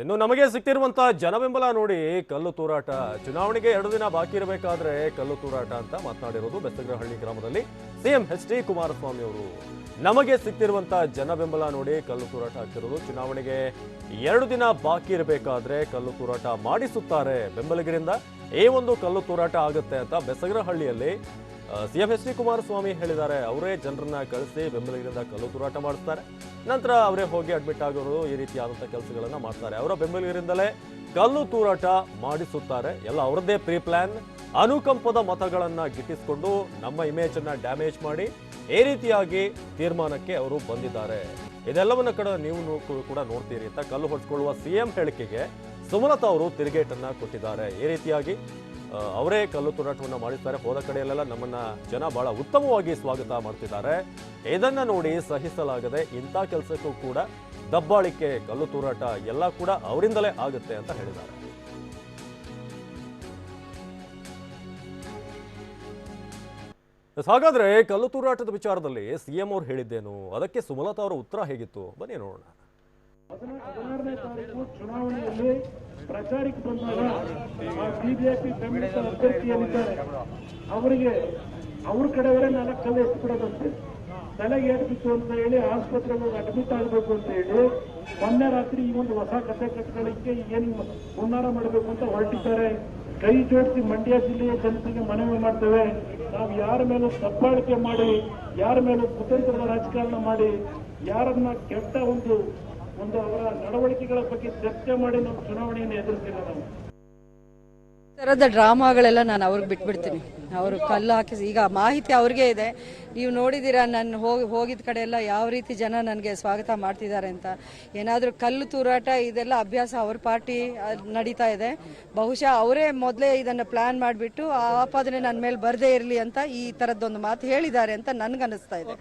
ಇನ್ನು ನಮಗೆ ಸಿಕ್ತಿರುವಂತ ಜನಬೆಂಬಲ ನೋಡಿ ಕಲ್ಲು ತೂರಾಟ. ಚುನಾವಣೆಗೆ ಎರಡು ದಿನ ಬಾಕಿ ಇರಬೇಕಾದ್ರೆ ಕಲ್ಲು ತೂರಾಟ ಅಂತ ಮಾತನಾಡಿರೋದು ಬೆಸ್ತಗ್ರಹಳ್ಳಿ ಗ್ರಾಮದಲ್ಲಿ ಸಿಎಂ ಎಚ್ ಡಿ ಕುಮಾರಸ್ವಾಮಿ ಅವರು. ನಮಗೆ ಸಿಕ್ತಿರುವಂತ ಜನಬೆಂಬಲ ನೋಡಿ ಕಲ್ಲು ತೂರಾಟ ಆಗ್ತಿರೋದು. ಚುನಾವಣೆಗೆ ಎರಡು ದಿನ ಬಾಕಿ ಇರಬೇಕಾದ್ರೆ ಕಲ್ಲು ತೂರಾಟ ಮಾಡಿಸುತ್ತಾರೆ ಬೆಂಬಲಿಗರಿಂದ ಈ ಒಂದು ಕಲ್ಲು ತೂರಾಟ ಆಗುತ್ತೆ ಅಂತ ಬೆಸಗರಹಳ್ಳಿಯಲ್ಲಿ ಸಿಎಂ ಎಚ್ ಡಿ ಕುಮಾರಸ್ವಾಮಿ ಹೇಳಿದ್ದಾರೆ, ಅವರೇ ಜನರನ್ನ ಕಳಿಸಿ ಬೆಂಬಲಿಗರಿಂದ ಕಲ್ಲು ತೂರಾಟ ಮಾಡಿಸ್ತಾರೆ. ನಂತರ ಅವರೇ ಹೋಗಿ ಅಡ್ಮಿಟ್ ಆಗೋರು ಈ ರೀತಿಯಾದಂಥ ಕೆಲಸಗಳನ್ನು ಮಾಡ್ತಾರೆ. ಅವರ ಬೆಂಬಲಿಗರಿಂದಲೇ ಕಲ್ಲು ತೂರಾಟ ಮಾಡಿಸುತ್ತಾರೆ. ಎಲ್ಲ ಅವರದ್ದೇ ಪ್ರೀ ಪ್ಲಾನ್ ಅನುಕಂಪದ ಮತಗಳನ್ನು ಗಿಟ್ಟಿಸಿಕೊಂಡು ನಮ್ಮ ಇಮೇಜ್ ಅನ್ನ ಡ್ಯಾಮೇಜ್ ಮಾಡಿ ಈ ರೀತಿಯಾಗಿ ತೀರ್ಮಾನಕ್ಕೆ ಅವರು ಬಂದಿದ್ದಾರೆ. ಇದೆಲ್ಲವನ್ನ ಕಡೆ ನೀವು ಕೂಡ ನೋಡ್ತೀರಿ ಅಂತ ಕಲ್ಲು ಹೊಡೆಸ್ಕೊಳ್ಳುವ ಸಿಎಂ ಹೇಳಿಕೆಗೆ ಸುಮಲತಾ ಅವರು ತಿರುಗೇಟನ್ನ ಕೊಟ್ಟಿದ್ದಾರೆ. ಈ ರೀತಿಯಾಗಿ ಅವರೇ ಕಲ್ಲು ತೂರಾಟವನ್ನು ಮಾಡಿದ್ದಾರೆ ಹೋದ ಕಡೆಯಲ್ಲೆಲ್ಲ ನಮ್ಮನ್ನ ಜನ ಬಹಳ ಉತ್ತಮವಾಗಿ ಸ್ವಾಗತ ಮಾಡ್ತಿದ್ದಾರೆ. ಇದನ್ನ ನೋಡಿ ಸಹಿಸಲಾಗದೆ ಇಂಥ ಕೆಲಸಕ್ಕೂ ಕೂಡ ದಬ್ಬಾಳಿಕೆ, ಕಲ್ಲು ತೂರಾಟ ಎಲ್ಲ ಕೂಡ ಅವರಿಂದಲೇ ಆಗುತ್ತೆ ಅಂತ ಹೇಳಿದ್ದಾರೆ. ಹಾಗಾದ್ರೆ ಕಲ್ಲು ತೂರಾಟದ ವಿಚಾರದಲ್ಲಿ ಸಿಎಂ ಅವ್ರು ಹೇಳಿದ್ದೇನು? ಅದಕ್ಕೆ ಸುಮಲತಾ ಅವರ ಉತ್ತರ ಹೇಗಿತ್ತು? ಬನ್ನಿ ನೋಡೋಣ. ಹದಿನಾರನೇ ತಾರೀಕು ಚುನಾವಣೆಯಲ್ಲಿ ಪ್ರಚಾರಕ್ಕೆ ಬಂದಾಗ ಬಿಜೆಪಿ ಬೆಂಬಲಿತ ಅಭ್ಯರ್ಥಿ ಏನಿದ್ದಾರೆ ಅವರಿಗೆ ಅವ್ರ ಕಡೆಯವರೇ ನಾಲ್ಕು ಕಲ್ಲು ಎತ್ಬಿಡೋದಂತೆ ತಲೆಗೆ ಏಟ್ಬಿತ್ತು ಅಂತ ಹೇಳಿ ಆಸ್ಪತ್ರೆಗೆ ಹೋಗಿ ಅಡ್ಮಿಟ್ ಆಗಬೇಕು ಅಂತ ಹೇಳಿ ಮೊನ್ನೆ ರಾತ್ರಿ ಈ ಒಂದು ಹೊಸ ಕಥೆ ಕಟ್ಕೊಳ್ಳಿಕ್ಕೆ ಏನು ಹುನ್ನಾರ ಮಾಡಬೇಕು ಅಂತ ಹೊರಟಿದ್ದಾರೆ. ಕೈ ಜೋಡಿಸಿ ಮಂಡ್ಯ ಜಿಲ್ಲೆಯ ಜನತೆಗೆ ಮನವಿ ಮಾಡ್ತೇವೆ. ನಾವು ಯಾರ ಮೇಲೂ ದಬ್ಬಾಳಿಕೆ ಮಾಡಿ, ಯಾರ ಮೇಲೂ ಕುತಂತ್ರದ ರಾಜಕಾರಣ ಮಾಡಿ, ಯಾರನ್ನ ಕೆಟ್ಟ ಒಂದು ಒಂದು ಅವರ ನಡವಳಿಕೆಗಳ ಬಗ್ಗೆ ಚರ್ಚೆ ಮಾಡಿ ನಾವು ಚುನಾವಣೆಯನ್ನು ಎದುರಿಸಿಲ್ಲ ನಾವು. ಥರದ ಡ್ರಾಮಾಗಳೆಲ್ಲ ನಾನು ಅವ್ರಿಗೆ ಬಿಟ್ಬಿಡ್ತೀನಿ. ಅವರು ಕಲ್ಲು ಹಾಕಿ ಈಗ ಮಾಹಿತಿ ಅವ್ರಿಗೆ ಇದೆ. ನೀವು ನೋಡಿದ್ದೀರಾ ನಾನು ಹೋಗಿ ಹೋಗಿದ ಕಡೆ ಎಲ್ಲ ಯಾವ ರೀತಿ ಜನ ನನಗೆ ಸ್ವಾಗತ ಮಾಡ್ತಿದ್ದಾರೆ ಅಂತ. ಏನಾದರೂ ಕಲ್ಲು ತೂರಾಟ ಇದೆಲ್ಲ ಅಭ್ಯಾಸ ಅವ್ರ ಪಾರ್ಟಿ ನಡೀತಾ ಇದೆ. ಬಹುಶಃ ಅವರೇ ಮೊದಲೇ ಇದನ್ನು ಪ್ಲಾನ್ ಮಾಡಿಬಿಟ್ಟು ಆ ಆಪಾದನೆ ನನ್ನ ಮೇಲೆ ಬರದೇ ಇರಲಿ ಅಂತ ಈ ಥರದ್ದೊಂದು ಮಾತು ಹೇಳಿದ್ದಾರೆ ಅಂತ ನನಗನ್ನಿಸ್ತಾ ಇದೆ.